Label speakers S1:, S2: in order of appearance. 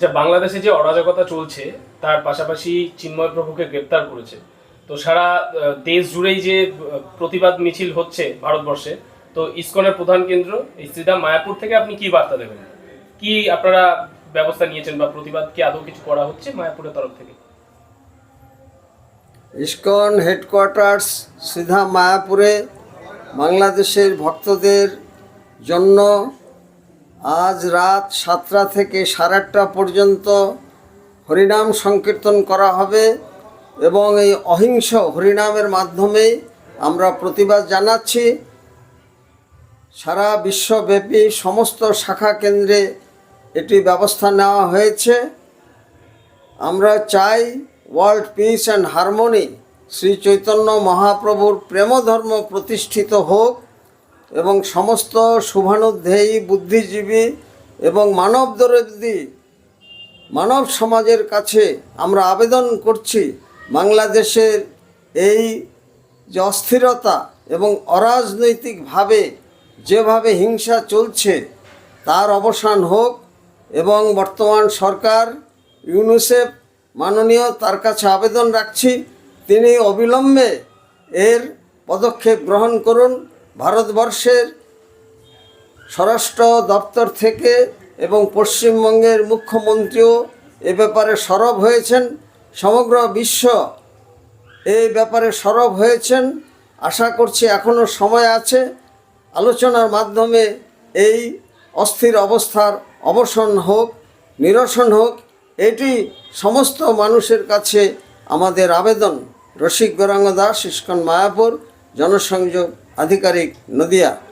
S1: যে বাংলাদেশে যে অরাজকতা চলছে, তার পাশাপাশি চিন্ময় প্রভুকে গ্রেপ্তার করেছে। তো সারা দেশ জুড়েই যে প্রতিবাদ মিছিল হচ্ছে ভারতবর্ষে, তো ইসকনের প্রধান কেন্দ্র, এই শ্রীধাম মায়াপুর থেকে আপনি কি বার্তা দেবেন? কি আপনারা ব্যবস্থা নিয়েছেন বা প্রতিবাদ কি আদৌ কিছু করা হচ্ছে মায়াপুরের তরফ থেকে?
S2: ইস্কন হেডকোয়ার্টার্স সিধা মায়াপুরে বাংলাদেশের ভক্তদের জন্য আজ রাত সাতটা থেকে সাড়ে আটটা পর্যন্ত হরিনাম সংকীর্তন করা হবে এবং এই অহিংস হরিনামের মাধ্যমে আমরা প্রতিবাদ জানাচ্ছি। সারা বিশ্বব্যাপী সমস্ত শাখা কেন্দ্রে এটি ব্যবস্থা নেওয়া হয়েছে। আমরা চাই world peace and harmony Shri Chaitanya মহাপ্রভুর প্রেমধর্ম প্রতিষ্ঠিত হোক। এবং সমস্ত শুভানুধ্যায়ী বুদ্ধিজীবী এবং মানবদরদি মানব সমাজের কাছে আমরা আবেদন করছি বাংলাদেশের এই যে অস্থিরতা এবং অরাজনৈতিকভাবে যেভাবে হিংসা চলছে, তার অবসান হোক এবং বর্তমান সরকার, ইউনিসেফ মাননীয় তার কাছে আবেদন রাখছি, তিনি অবিলম্বে এর পদক্ষেপ গ্রহণ করুন। ভারতবর্ষের স্বরাষ্ট্র দপ্তর থেকে এবং পশ্চিমবঙ্গের মুখ্যমন্ত্রীও এ ব্যাপারে সরব হয়েছেন। সমগ্র বিশ্ব এই ব্যাপারে সরব হয়েছেন। আশা করছি এখনও সময় আছে। আলোচনার মাধ্যমে এই অস্থির অবস্থার অবসান হোক, নিরসন হোক, এটি সমস্ত মানুষের কাছে আমাদের আবেদন। রসিক গৌরাঙ্গ দাস, ইস্কন মায়াপুর, জনসংযোগ આધિકારિક નદિયા